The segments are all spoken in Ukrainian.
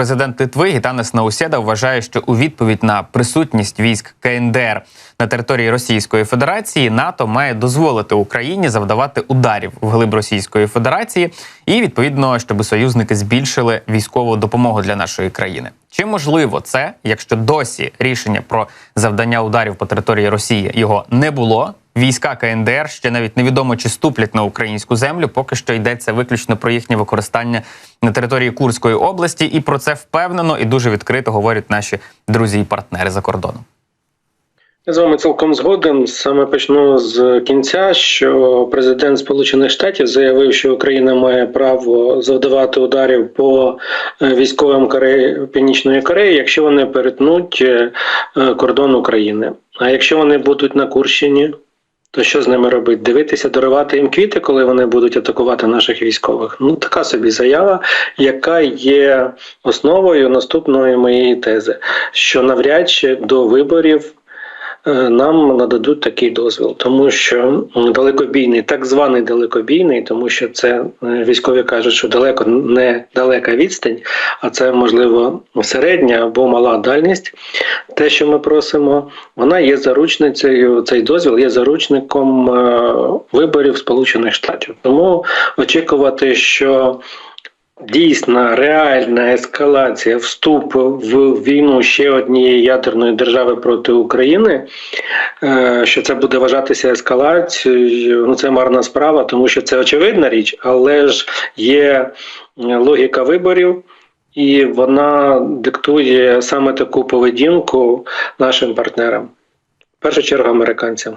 Президент Литви Гітанес Наусєда вважає, що у відповідь на присутність військ КНДР на території Російської Федерації НАТО має дозволити Україні завдавати ударів в глиб Російської Федерації і відповідно, щоб союзники збільшили військову допомогу для нашої країни. Чи можливо це, якщо досі рішення про завдання ударів по території Росії його не було? Війська КНДР ще навіть невідомо чи ступлять на українську землю. Поки що йдеться виключно про їхнє використання на території Курської області, і про це впевнено і дуже відкрито говорять наші друзі і партнери за кордоном. Я з вами цілком згоден. Саме почну з кінця, що президент Сполучених Штатів заявив, що Україна має право завдавати ударів по е, військовим Кореї Північної Кореї, якщо вони перетнуть е, е, кордон України. А якщо вони будуть на Курщині, то що з ними робити? Дивитися, дарувати їм квіти, коли вони будуть атакувати наших військових. Ну така собі заява, яка є основою наступної моєї тези, що навряд чи до виборів. Е, Нам нададуть такий дозвіл, тому що далекобійний, так званий далекобійний, тому що це е, військові кажуть, що далеко не далека відстань, а це можливо середня або мала дальність. Те, що ми просимо, вона є заручницею. Цей дозвіл є заручником е, виборів Сполучених Штатів. Тому очікувати, що Дійсна реальна ескалація, вступ в війну ще однієї ядерної держави проти України, е, що це буде вважатися ескалацією, ну це марна справа, тому що це очевидна річ, але ж є логіка виборів. І вона диктує саме таку поведінку нашим партнерам, в першу чергу американцям.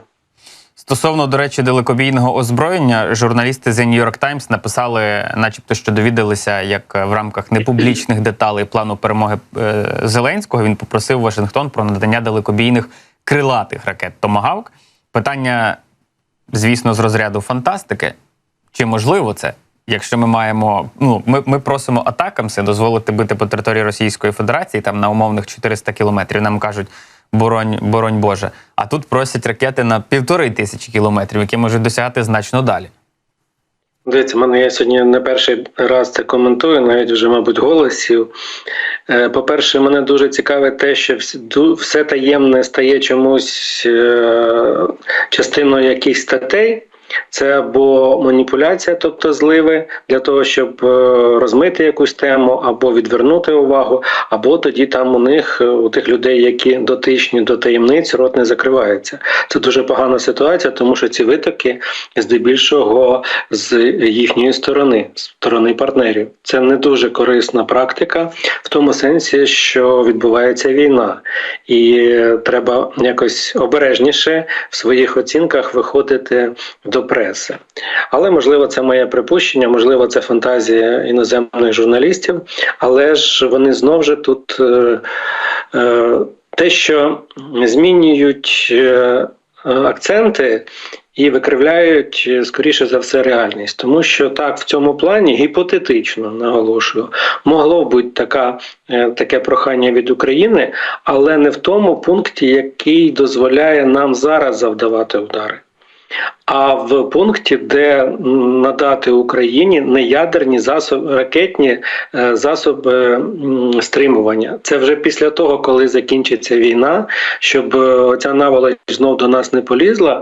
Стосовно, до речі, далекобійного озброєння, журналісти The New York Times написали, начебто, що довідалися, як в рамках непублічних деталей плану перемоги е, Зеленського він попросив Вашингтон про надання далекобійних крилатих ракет Томагавк. Питання, звісно, з розряду фантастики. Чи можливо це? Якщо ми маємо, ну ми, ми просимо атакамси дозволити бити по території Російської Федерації там на умовних 400 кілометрів. Нам кажуть, боронь, боронь Боже. А тут просять ракети на півтори тисячі кілометрів, які можуть досягати значно далі. Дивіться, мене я сьогодні не перший раз це коментую, навіть вже, мабуть, голосів. Е, По-перше, мене дуже цікавить те, що все таємне стає чомусь е, частиною якихось статей. Це або маніпуляція, тобто зливи, для того, щоб е, розмити якусь тему, або відвернути увагу, або тоді там у них, е, у тих людей, які дотичні до таємниць, рот не закривається. Це дуже погана ситуація, тому що ці витоки здебільшого з їхньої сторони, з сторони партнерів. Це не дуже корисна практика в тому сенсі, що відбувається війна, і треба якось обережніше в своїх оцінках виходити до преси. Але можливо, це моє припущення, можливо, це фантазія іноземних журналістів, але ж вони знов же тут е, е, те, що змінюють. Е, Акценти і викривляють скоріше за все реальність, тому що так в цьому плані гіпотетично наголошую, могло бути така, таке прохання від України, але не в тому пункті, який дозволяє нам зараз завдавати удари. А в пункті, де надати Україні неядерні засоби, ракетні е, засоби стримування, це вже після того, коли закінчиться війна, щоб е, ця наволоч знов до нас не полізла.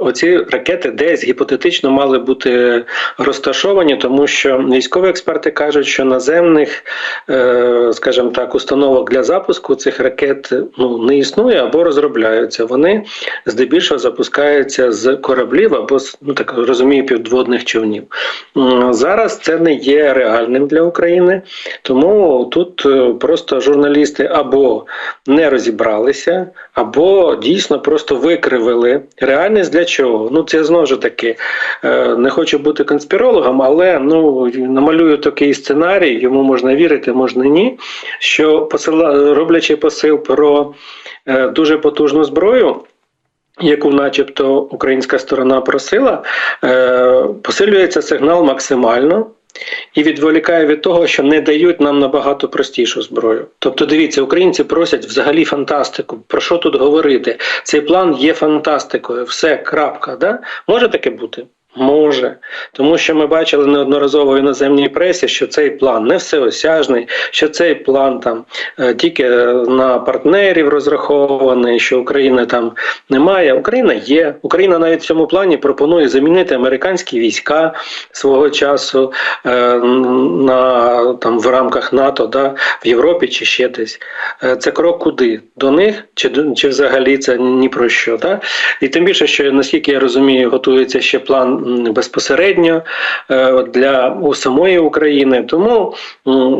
Оці ракети десь гіпотетично мали бути розташовані, тому що військові експерти кажуть, що наземних, е, скажімо так, установок для запуску цих ракет ну не існує або розробляються. Вони здебільшого запускаються з кораблів або ну так розумію, підводних човнів. Зараз це не є реальним для України, тому тут е, просто журналісти або не розібралися, або дійсно просто викривили реальність для чого. Ну це знову ж таки е, не хочу бути конспірологом, але ну намалюю такий сценарій, йому можна вірити, можна ні. Що посила роблячи посил про е, дуже потужну зброю яку, начебто, українська сторона просила, е, посилюється сигнал максимально. І відволікає від того, що не дають нам набагато простішу зброю. Тобто, дивіться, українці просять взагалі фантастику. Про що тут говорити? Цей план є фантастикою. Все, крапка. Да? Може таке бути? Може, тому що ми бачили неодноразово в іноземній пресі, що цей план не всеосяжний, що цей план там е, тільки на партнерів розрахований, що України там немає. Україна є. Україна навіть в цьому плані пропонує замінити американські війська свого часу е, на там в рамках НАТО, да, в Європі чи ще десь. Е, Це крок куди? До них чи чи взагалі це ні про що? Да? І тим більше, що наскільки я розумію, готується ще план безпосередньо е, для самої України. Тому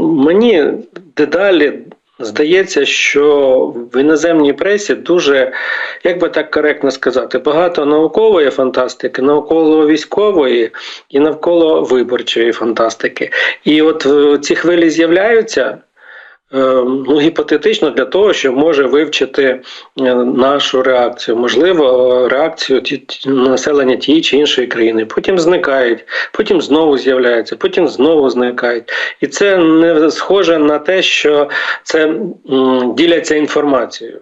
мені дедалі. Здається, що в іноземній пресі дуже, як би так коректно сказати, багато наукової фантастики, навколо військової і навколо виборчої фантастики. І от е, ці хвилі з'являються. Е, Ну, гіпотетично для того, що може вивчити е, нашу реакцію, можливо, реакцію населення тієї чи іншої країни. Потім зникають, потім знову з'являються, потім знову зникають. І це не схоже на те, що це діляться інформацією.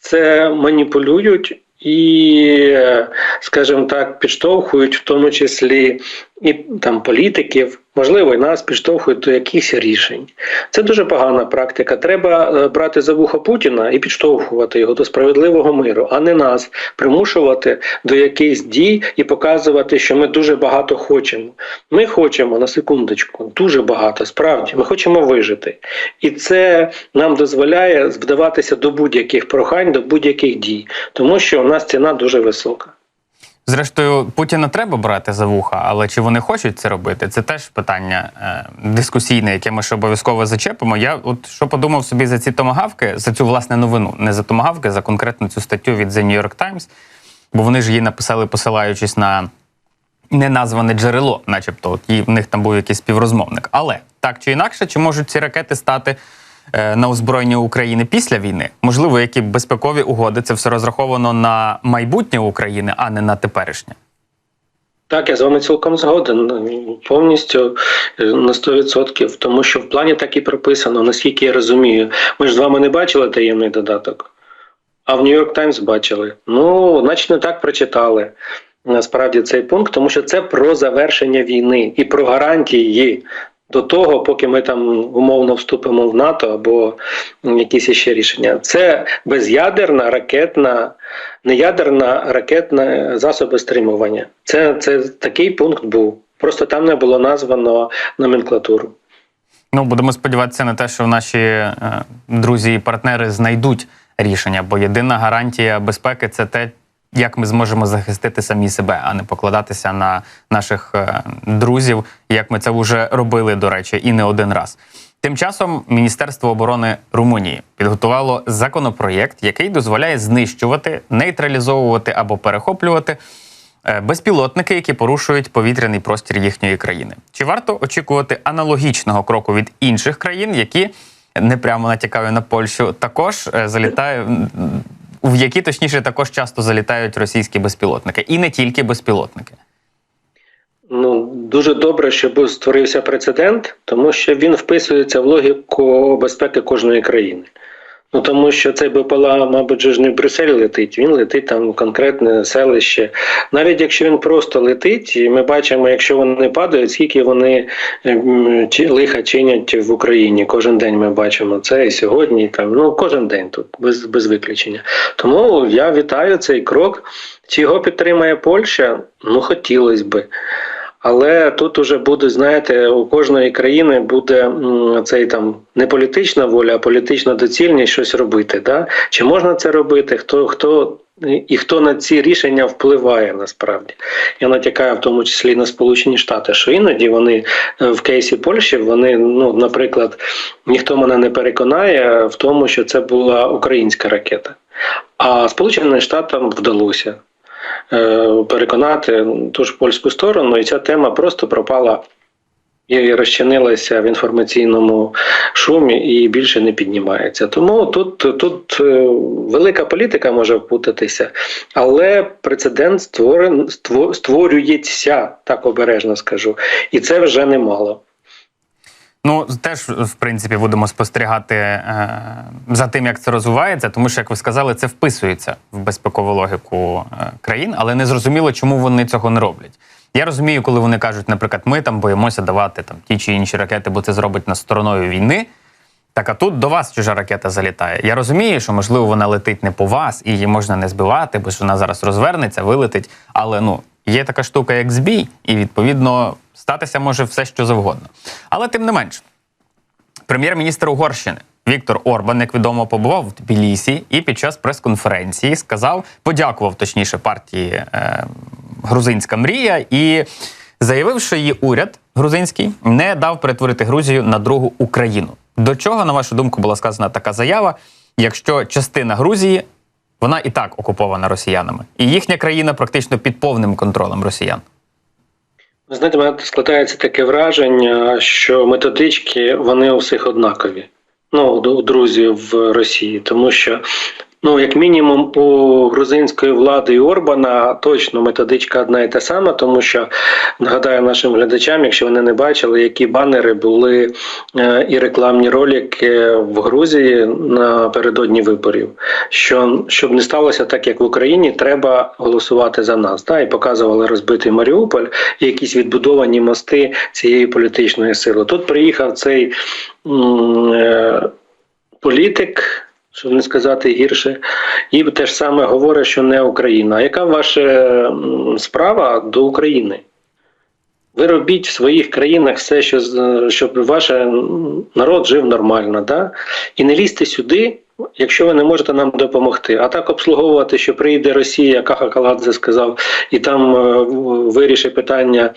Це маніпулюють і, е, скажімо так, підштовхують в тому числі і там політиків, можливо, і нас підштовхують до якихось рішень. Це дуже погана практика. Треба е, брати за вухо Путіна і підштовхувати його до справедливого миру, а не нас примушувати до якихось дій і показувати, що ми дуже багато хочемо. Ми хочемо на секундочку, дуже багато. Справді, ми хочемо вижити, і це нам дозволяє вдаватися до будь-яких прохань, до будь-яких дій, тому що у нас ціна дуже висока. Зрештою, Путіна треба брати за вуха, але чи вони хочуть це робити? Це теж питання е, дискусійне, яке ми ще обов'язково зачепимо. Я от що подумав собі за ці томагавки, за цю власне новину, не за томагавки, за конкретно цю статтю від The New York Times, бо вони ж її написали, посилаючись на неназване джерело, начебто, і в них там був якийсь співрозмовник. Але так чи інакше, чи можуть ці ракети стати на озброєння України після війни? Можливо, які безпекові угоди це все розраховано на майбутнє України, а не на теперішнє. Так, я з вами цілком згоден повністю е, на 100%, тому що в плані так і прописано, наскільки я розумію. Ми ж з вами не бачили таємний додаток, а в Нью-Йорк Таймс бачили. Ну, значить, не так прочитали насправді цей пункт, тому що це про завершення війни і про гарантії до того, поки ми там умовно вступимо в НАТО або якісь ще рішення. Це без'ядерна ракетна, неядерна ракетна засоби стримування. Це, це такий пункт був. Просто там не було названо номенклатуру. Ну, будемо сподіватися на те, що наші е, друзі і партнери знайдуть рішення, бо єдина гарантія безпеки це те, як ми зможемо захистити самі себе, а не покладатися на наших е, друзів, як ми це вже робили, до речі, і не один раз. Тим часом Міністерство оборони Румунії підготувало законопроєкт, який дозволяє знищувати, нейтралізовувати або перехоплювати е, безпілотники, які порушують повітряний простір їхньої країни. Чи варто очікувати аналогічного кроку від інших країн, які не прямо натякаю на Польщу, також е, залітають в які точніше також часто залітають російські безпілотники, і не тільки безпілотники. Ну дуже добре, що створився прецедент, тому що він вписується в логіку безпеки кожної країни. Ну тому що цей БПЛА, мабуть, ж не в Брюссель летить, він летить там в конкретне селище. Навіть якщо він просто летить, і ми бачимо, якщо вони падають, скільки вони ем, лиха чинять в Україні. Кожен день ми бачимо це і сьогодні, і там ну кожен день тут без, без виключення. Тому я вітаю цей крок. Чи його підтримає Польща? Ну хотілося би. Але тут уже буде, знаєте, у кожної країни буде цей там не політична воля, а політична доцільність щось робити. Да? Чи можна це робити? Хто хто і хто на ці рішення впливає насправді? Я натякаю в тому числі на Сполучені Штати, що іноді вони е, в кейсі Польщі, вони, ну, наприклад, ніхто мене не переконає в тому, що це була українська ракета. А Сполученим Штатам вдалося переконати ту ж польську сторону, і ця тема просто пропала і розчинилася в інформаційному шумі і більше не піднімається. Тому тут, тут е, велика політика може впутатися, але прецедент створен, створюється, так обережно скажу, і це вже немало. Ну, теж, в принципі, будемо спостерігати е, за тим, як це розвивається, тому що, як ви сказали, це вписується в безпекову логіку е, країн, але не зрозуміло, чому вони цього не роблять. Я розумію, коли вони кажуть, наприклад, ми там боїмося давати там ті чи інші ракети, бо це зробить нас стороною війни. Так а тут до вас чужа ракета залітає. Я розумію, що можливо вона летить не по вас, і її можна не збивати, бо ж вона зараз розвернеться, вилетить. Але ну є така штука, як збій, і відповідно статися може все, що завгодно. Але тим не менш, прем'єр-міністр Угорщини Віктор Орбан, як відомо, побував в Тбілісі і під час прес-конференції сказав, подякував точніше партії е, Грузинська мрія і заявив, що її уряд грузинський не дав перетворити Грузію на другу Україну. До чого, на вашу думку, була сказана така заява, якщо частина Грузії вона і так окупована росіянами, і їхня країна практично під повним контролем росіян? Знаєте, мене складається таке враження, що методички вони у всіх однакові. Ну, у друзів в Росії, тому що, ну, як мінімум, у грузинської влади і Орбана точно методичка одна і та сама, тому що нагадаю нашим глядачам, якщо вони не бачили, які банери були е, і рекламні ролики в Грузії напередодні виборів. Що щоб не сталося так, як в Україні, треба голосувати за нас. Та і показували розбитий Маріуполь і якісь відбудовані мости цієї політичної сили. Тут приїхав цей е, політик. Щоб не сказати гірше, і те ж саме говорить, що не Україна. А яка ваша справа до України? Ви робіть в своїх країнах все, що щоб ваш народ жив нормально, да? і не лізьте сюди, якщо ви не можете нам допомогти. А так обслуговувати, що прийде Росія, Каха Каладзе сказав, і там е, вирішить питання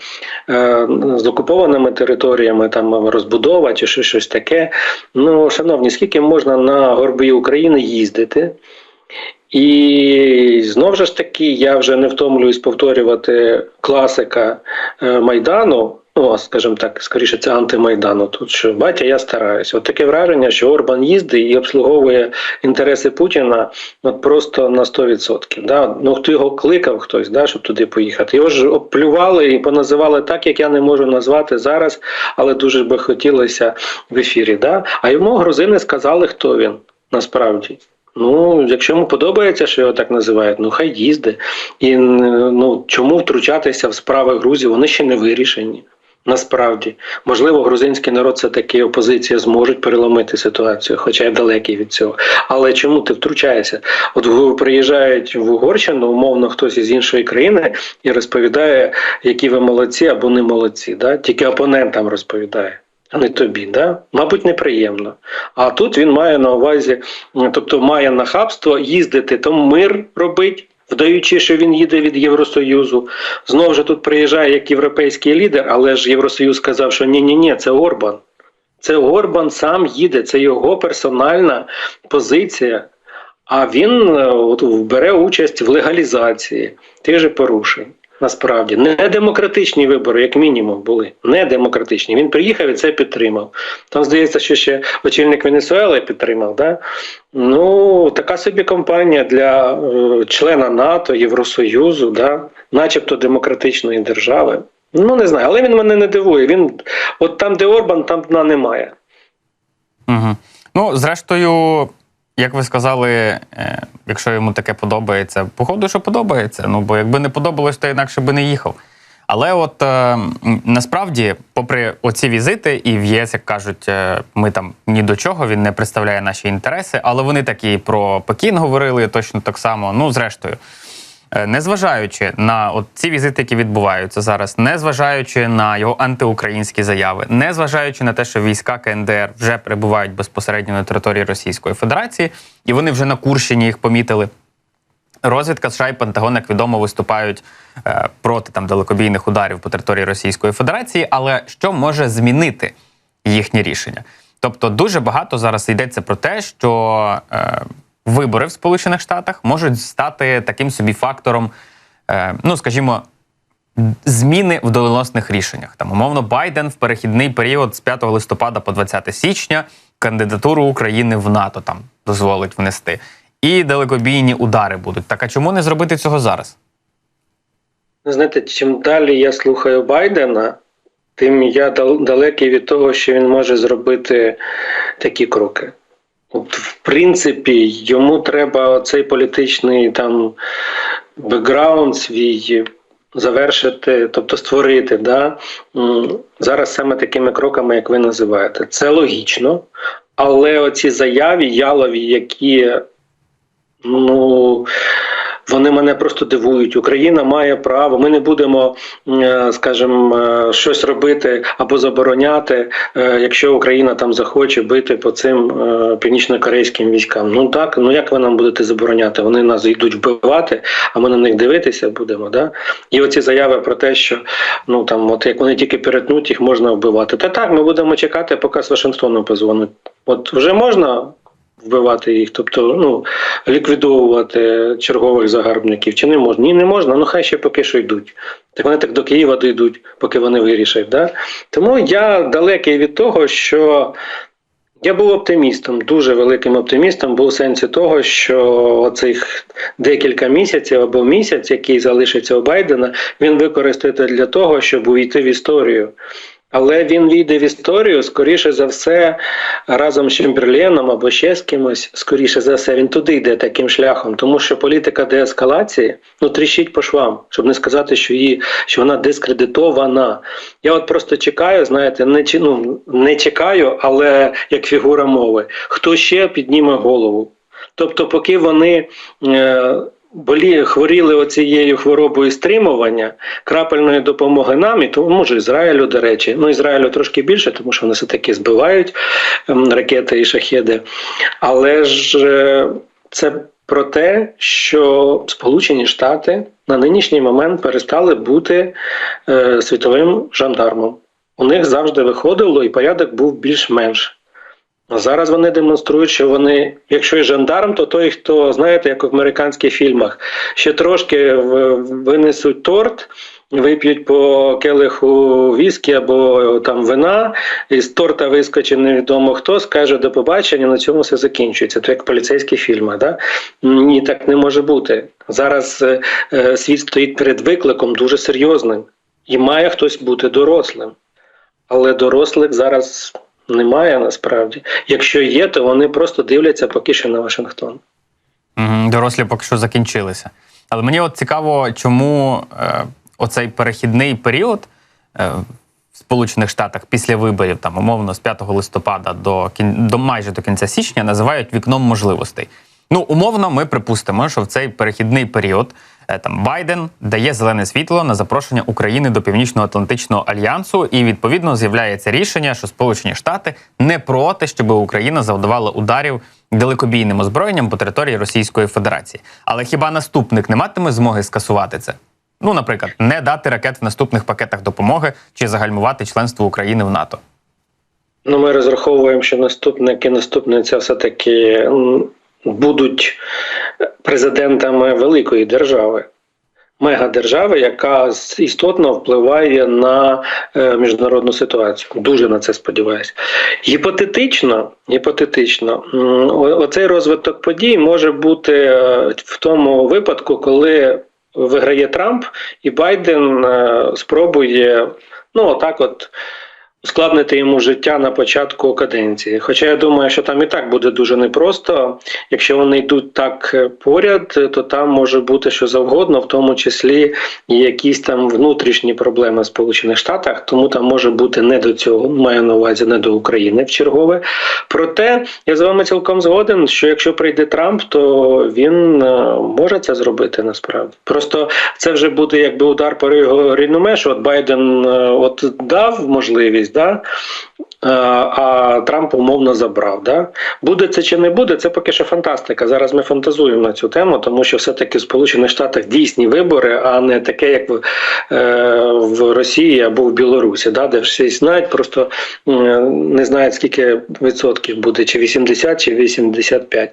е, з окупованими територіями, там розбудова чи щось таке. Ну, шановні, скільки можна на горби України їздити? І знову ж таки, я вже не втомлююсь повторювати класика е, Майдану. Ну, скажімо так, скоріше, це антимайдану. Тут що батя, я стараюся. От таке враження, що Орбан їздить і обслуговує інтереси Путіна от просто на 100%. Да? Ну хто його кликав, хтось, да, щоб туди поїхати. Його ж оплювали і поназивали так, як я не можу назвати зараз, але дуже би хотілося в ефірі. Да? А йому грузини сказали, хто він насправді. Ну, якщо йому подобається, що його так називають, ну хай їзде. І ну чому втручатися в справи Грузії? Вони ще не вирішені. Насправді, можливо, грузинський народ це таки опозиція зможуть переломити ситуацію, хоча я далекий від цього. Але чому ти втручаєшся? От приїжджають в Угорщину, умовно, хтось із іншої країни і розповідає, які ви молодці або не молодці. Да? Тільки опонентам розповідає. А не тобі, да? Мабуть, неприємно. А тут він має на увазі, тобто має нахабство їздити, там мир робить, вдаючи, що він їде від Євросоюзу. Знову ж тут приїжджає як європейський лідер, але ж Євросоюз сказав, що ні, ні, ні, це Орбан. Це Орбан сам їде, це його персональна позиція. А він е, от, бере участь в легалізації тих же порушень. Насправді не демократичні вибори, як мінімум, були не демократичні. Він приїхав і це підтримав. Там здається, що ще очільник Венесуели підтримав. Да? Ну така собі компанія для е, члена НАТО, Євросоюзу, да? начебто демократичної держави. Ну не знаю, але він мене не дивує. Він от там, де Орбан, там дна немає. Угу. Ну, зрештою, як ви сказали, е, якщо йому таке подобається, походу, що подобається. Ну, бо якби не подобалось, то інакше би не їхав. Але от е, насправді, попри оці візити, і в ЄС, як кажуть, е, ми там ні до чого, він не представляє наші інтереси, але вони такі про Пекін говорили точно так само. Ну, зрештою. Е, Незважаючи на от ці візити, які відбуваються зараз, незважаючи на його антиукраїнські заяви, незважаючи на те, що війська КНДР вже перебувають безпосередньо на території Російської Федерації, і вони вже на Курщині їх помітили. Розвідка США і Пентагон, як відомо, виступають е, проти там далекобійних ударів по території Російської Федерації. Але що може змінити їхнє рішення? Тобто, дуже багато зараз йдеться про те, що е, вибори в Сполучених Штатах можуть стати таким собі фактором, е, ну скажімо, зміни в доленосних рішеннях. Там, умовно, Байден в перехідний період з 5 листопада по 20 січня кандидатуру України в НАТО там дозволить внести. І далекобійні удари будуть. Так а чому не зробити цього зараз? Знаєте, чим далі я слухаю Байдена, тим я далекий від того, що він може зробити такі кроки. От, принципі, йому треба цей політичний там бекграунд свій завершити, тобто створити, да, зараз саме такими кроками, як ви називаєте. Це логічно, але оці заяві ялові, які ну. Вони мене просто дивують. Україна має право. Ми не будемо, е, скажімо, е, щось робити або забороняти, е, якщо Україна там захоче бити по цим північно-корейським військам. Ну так, ну як ви нам будете забороняти? Вони нас йдуть вбивати, а ми на них дивитися будемо. Да? І оці заяви про те, що ну там, от як вони тільки перетнуть, їх можна вбивати. Та так, ми будемо чекати, поки з Вашингтону позвонить. От вже можна вбивати їх, тобто ну, ліквідовувати чергових загарбників, чи не можна? Ні, не можна, ну хай ще поки що йдуть. Так вони так до Києва дійдуть, поки вони вирішать. Да? Тому я далекий від того, що я був оптимістом, дуже великим оптимістом, був у сенсі того, що оцих декілька місяців або місяць, який залишиться у Байдена, він використає для того, щоб увійти в історію. Але він війде в історію, скоріше за все, разом з Чемберленом або ще з кимось, скоріше за все, він туди йде таким шляхом, тому що політика деескалації ну тріщить по швам, щоб не сказати, що її що вона дискредитована. Я от просто чекаю, знаєте, не ну, не чекаю, але як фігура мови, хто ще підніме голову. Тобто, поки вони. Е, болі хворіли оцією хворобою стримування крапельної допомоги нам і тому може Ізраїлю, до речі, ну Ізраїлю трошки більше, тому що вони все таки збивають ем, ракети і шахеди. Але ж е, це про те, що Сполучені Штати на нинішній момент перестали бути е, світовим жандармом. У них завжди виходило, і порядок був більш-менш. А зараз вони демонструють, що вони, якщо і жандарм, то той, хто, знаєте, як в американських фільмах, ще трошки винесуть торт, вип'ють по келиху віскі або там вина, і з торта вискочить невідомо хто, скаже до побачення, на цьому все закінчується. То як в поліцейських фільмах. Да? Ні, так не може бути. Зараз е, е, світ стоїть перед викликом дуже серйозним, і має хтось бути дорослим. Але дорослих зараз немає насправді. Якщо є, то вони просто дивляться поки що на Вашингтон. Дорослі поки що закінчилися. Але мені от цікаво, чому е, оцей перехідний період е, в Сполучених Штатах після виборів, там умовно з 5 листопада до, до майже до кінця січня називають вікном можливостей. Ну, умовно, ми припустимо, що в цей перехідний період там Байден дає зелене світло на запрошення України до Північно-Атлантичного альянсу, і відповідно з'являється рішення, що Сполучені Штати не проти, щоб Україна завдавала ударів далекобійним озброєнням по території Російської Федерації. Але хіба наступник не матиме змоги скасувати це? Ну, наприклад, не дати ракет в наступних пакетах допомоги чи загальмувати членство України в НАТО. Ну, ми розраховуємо, що наступник і наступниця все-таки м, будуть президентами великої держави. Мегадержави, яка істотно впливає на е, міжнародну ситуацію. Дуже на це сподіваюся. Гіпотетично, гіпотетично, оцей розвиток подій може бути е, в тому випадку, коли виграє Трамп, і Байден е, спробує ну отак, от ускладнити йому життя на початку каденції. Хоча я думаю, що там і так буде дуже непросто. Якщо вони йдуть так е, поряд, то там може бути що завгодно, в тому числі і якісь там внутрішні проблеми в Сполучених Штатах, тому там може бути не до цього, маю на увазі не до України в чергове. Проте я з вами цілком згоден, що якщо прийде Трамп, то він е, може це зробити насправді. Просто це вже буде якби удар по його реноме, що от Байден е, от дав можливість, да? Е, а Трамп умовно забрав. Да? Буде це чи не буде, це поки що фантастика. Зараз ми фантазуємо на цю тему, тому що все-таки в Сполучених Штатах дійсні вибори, а не таке, як в, е, в Росії або в Білорусі, да? де всі знають, просто е, не знають, скільки відсотків буде, чи 80, чи 85.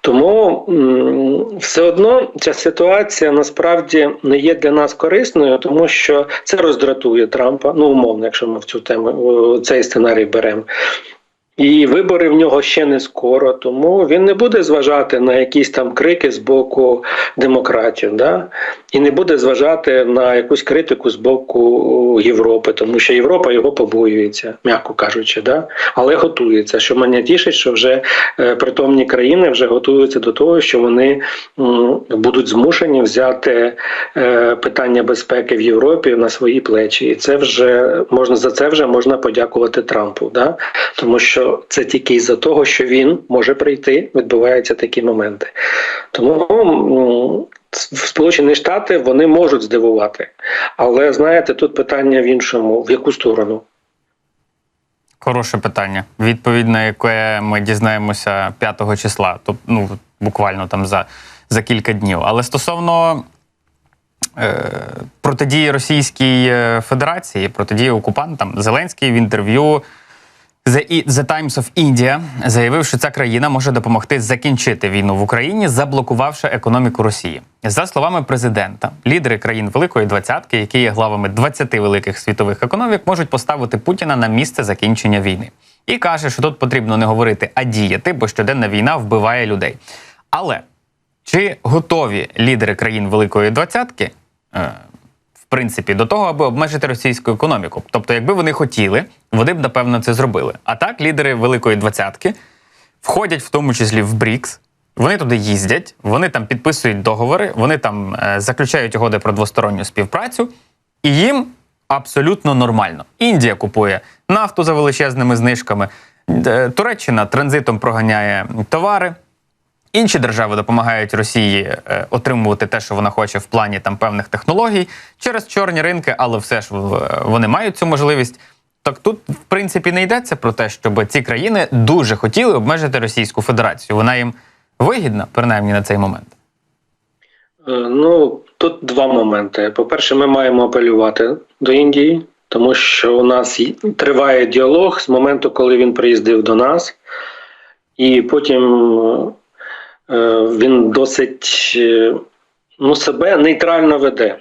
Тому м, все одно ця ситуація насправді не є для нас корисною, тому що це роздратує Трампа. Ну умовно, якщо ми в цю тему цей сценарій беремо. І вибори в нього ще не скоро, тому він не буде зважати на якісь там крики з боку демократів, да? і не буде зважати на якусь критику з боку Європи, тому що Європа його побоюється, м'яко кажучи, да? але готується. Що мене тішить, що вже е, притомні країни вже готуються до того, що вони будуть змушені взяти е, питання безпеки в Європі на свої плечі. І це вже можна за це вже можна подякувати Трампу. Да? Тому що це тільки із-за того, що він може прийти, відбуваються такі моменти. Тому Сполучені Штати вони можуть здивувати. Але знаєте, тут питання в іншому: в яку сторону? Хороше питання. Відповідь на яке ми дізнаємося 5 числа, тобто ну буквально там за, за кілька днів. Але стосовно е, протидії Російській е, Федерації, протидії окупантам, Зеленський в інтерв'ю The, I- The Times of India заявив, що ця країна може допомогти закінчити війну в Україні, заблокувавши економіку Росії. За словами президента, лідери країн Великої Двадцятки, які є главами 20 великих світових економік, можуть поставити Путіна на місце закінчення війни. І каже, що тут потрібно не говорити, а діяти, бо щоденна війна вбиває людей. Але чи готові лідери країн Великої Двадцятки е, принципі, до того, аби обмежити російську економіку. Тобто, якби вони хотіли, вони б напевно це зробили. А так, лідери Великої Двадцятки входять в тому числі в БРІКС. Вони туди їздять, вони там підписують договори, вони там е, заключають угоди про двосторонню співпрацю, і їм абсолютно нормально. Індія купує нафту за величезними знижками, е, Туреччина транзитом проганяє товари. Інші держави допомагають Росії е, отримувати те, що вона хоче в плані там певних технологій через чорні ринки, але все ж вони мають цю можливість. Так тут, в принципі, не йдеться про те, щоб ці країни дуже хотіли обмежити Російську Федерацію. Вона їм вигідна, принаймні на цей момент. Е, Ну, тут два моменти. По-перше, ми маємо апелювати до Індії, тому що у нас триває діалог з моменту, коли він приїздив до нас, і потім е, він досить е, ну, себе нейтрально веде.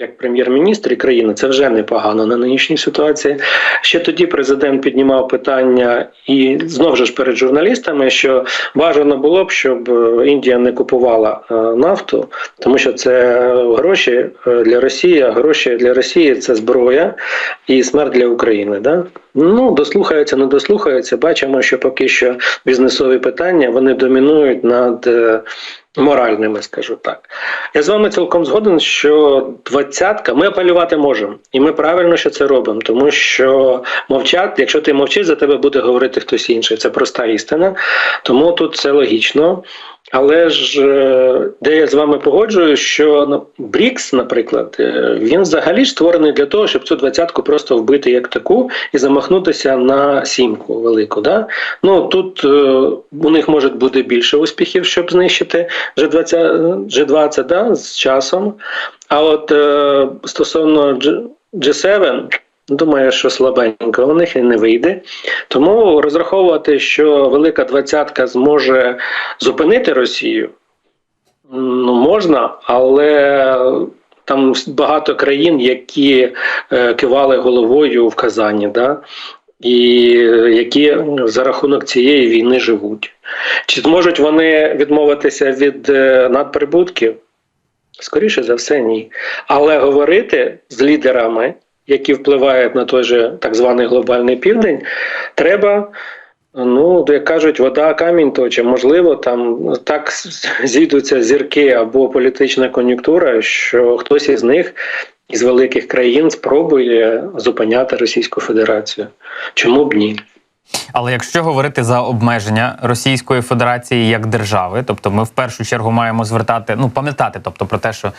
Як прем'єр-міністр країни, це вже непогано на нинішній ситуації. Ще тоді президент піднімав питання і знову ж перед журналістами, що бажано було б, щоб е, Індія не купувала е, нафту, тому що це гроші е, для Росії, а гроші для Росії це зброя і смерть для України. Да? Ну, дослухаються, не дослухаються. Бачимо, що поки що бізнесові питання вони домінують над моральними, скажу так. Я з вами цілком згоден, що двадцятка ми апелювати можемо, і ми правильно що це робимо, тому що мовчать, якщо ти мовчиш, за тебе буде говорити хтось інший. Це проста істина. Тому тут це логічно. Але ж е, де я з вами погоджую, що ну, БРІКС, наприклад, е, він взагалі ж створений для того, щоб цю двадцятку просто вбити як таку і замахнутися на сімку велику. Да? Ну тут е, у них може бути більше успіхів, щоб знищити G20, G20 да, з часом. А от стосовно G7, думаю, що слабенько у них і не вийде. Тому розраховувати, що велика двадцятка зможе зупинити Росію, ну можна, але там багато країн, які е, кивали головою в Казані, да? і які за рахунок цієї війни живуть. Чи зможуть вони відмовитися від е, надприбутків? Скоріше за все, ні. Але говорити з лідерами, які впливають на той же так званий глобальний південь, треба. Ну, як кажуть, вода камінь точить. Можливо, там так зійдуться зірки або політична кон'юнктура, що хтось із них із великих країн спробує зупиняти Російську Федерацію. Чому б ні? Але якщо говорити за обмеження Російської Федерації як держави, тобто ми в першу чергу маємо звертати, ну пам'ятати, тобто про те, що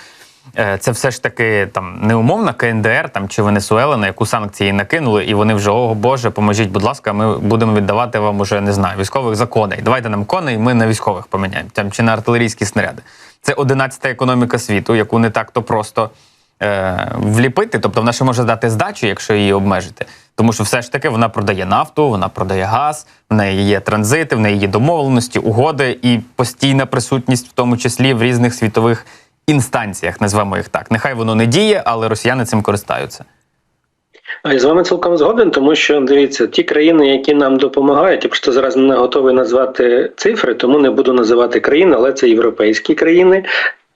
це все ж таки там не умовна КНДР там чи Венесуела, на яку санкції накинули, і вони вже о Боже, поможіть, будь ласка, ми будемо віддавати вам уже не знаю військових за коней. Давайте нам коней, ми на військових поміняємо там чи на артилерійські снаряди. Це 11-та економіка світу, яку не так то просто е, вліпити, тобто вона ще може дати здачу, якщо її обмежити. Тому що все ж таки вона продає нафту, вона продає газ, в неї є транзити, в неї є домовленості, угоди і постійна присутність, в тому числі в різних світових інстанціях, назвемо їх так. Нехай воно не діє, але росіяни цим користаються. Я з вами цілком згоден, тому що дивіться, ті країни, які нам допомагають, я просто зараз не готовий назвати цифри, тому не буду називати країни, але це європейські країни.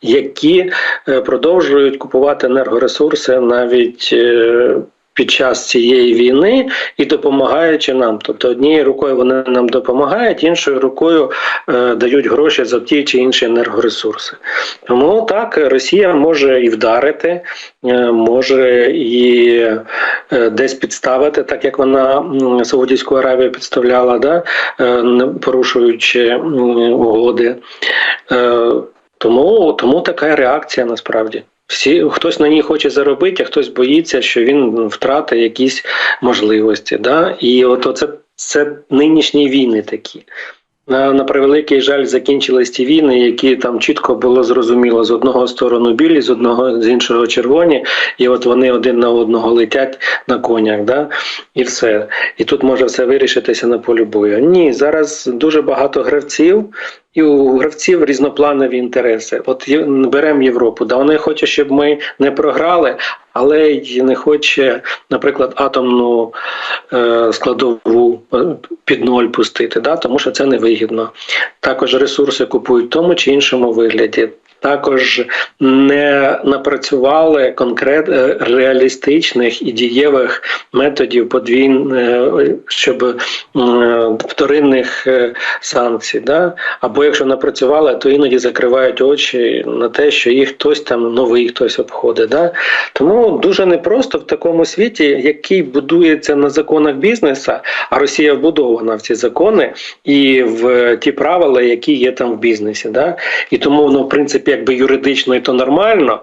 Які е, продовжують купувати енергоресурси навіть е, під час цієї війни і допомагаючи нам. Тобто однією рукою вони нам допомагають, іншою рукою е, дають гроші за ті чи інші енергоресурси. Тому так Росія може і вдарити, е, може і е, десь підставити, так як вона м, Саудівську Аравію підставляла, да, е, порушуючи м, угоди. Е, Тому, тому така реакція насправді. Всі хтось на ній хоче заробити, а хтось боїться, що він втратить якісь можливості. Да? І от оце це нинішні війни такі. На, на превеликий жаль, закінчились ті війни, які там чітко було зрозуміло з одного сторону білі, з одного з іншого червоні, і от вони один на одного летять на конях, да? і все. І тут може все вирішитися на полі бою. Ні, зараз дуже багато гравців, і у гравців різнопланові інтереси. От беремо Європу, да вони хочуть, щоб ми не програли, але й не хоче, наприклад, атомну е, складову е, під ноль пустити, да, тому що це невигідно. Також ресурси купують в тому чи іншому вигляді. Також не напрацювали конкрет е, реалістичних і дієвих методів подвійн, е, щоб вторинних е, санкцій. Да? Або якщо напрацювали, то іноді закривають очі на те, що їх хтось там новий хтось обходить. Да? Тому дуже непросто в такому світі, який будується на законах бізнесу, а Росія вбудована в ці закони і в ті правила, які є там в бізнесі. Да? І тому воно, в принципі, якби юридично і то нормально,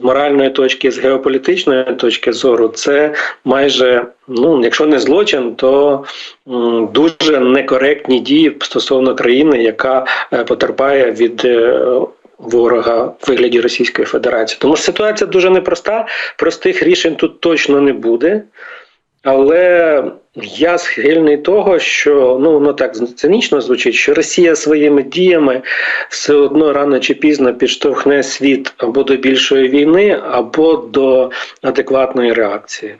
з моральної точки, з геополітичної точки зору, це майже, ну, якщо не злочин, то дуже некоректні дії стосовно країни, яка е, потерпає від. е, Ворога в вигляді Російської Федерації. Тому що ситуація дуже непроста, простих рішень тут точно не буде. Але я схильний того, що ну воно так цинічно звучить, що Росія своїми діями все одно рано чи пізно підштовхне світ або до більшої війни, або до адекватної реакції.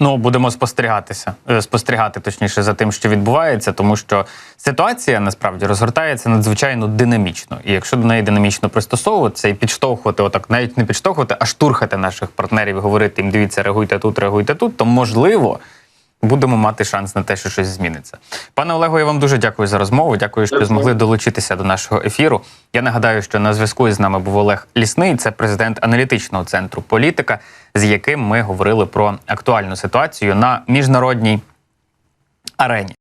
Ну, будемо спостерігатися, е, спостерігати точніше за тим, що відбувається, тому що ситуація насправді розгортається надзвичайно динамічно. І якщо до неї динамічно пристосовуватися і підштовхувати, отак навіть не підштовхувати, а штурхати наших партнерів говорити їм, дивіться, реагуйте тут, реагуйте тут, то можливо. Будемо мати шанс на те, що щось зміниться. Пане Олегу, я вам дуже дякую за розмову. Дякую, що Дякую. змогли долучитися до нашого ефіру. Я нагадаю, що на зв'язку із нами був Олег Лісний, це президент аналітичного центру політика, з яким ми говорили про актуальну ситуацію на міжнародній арені.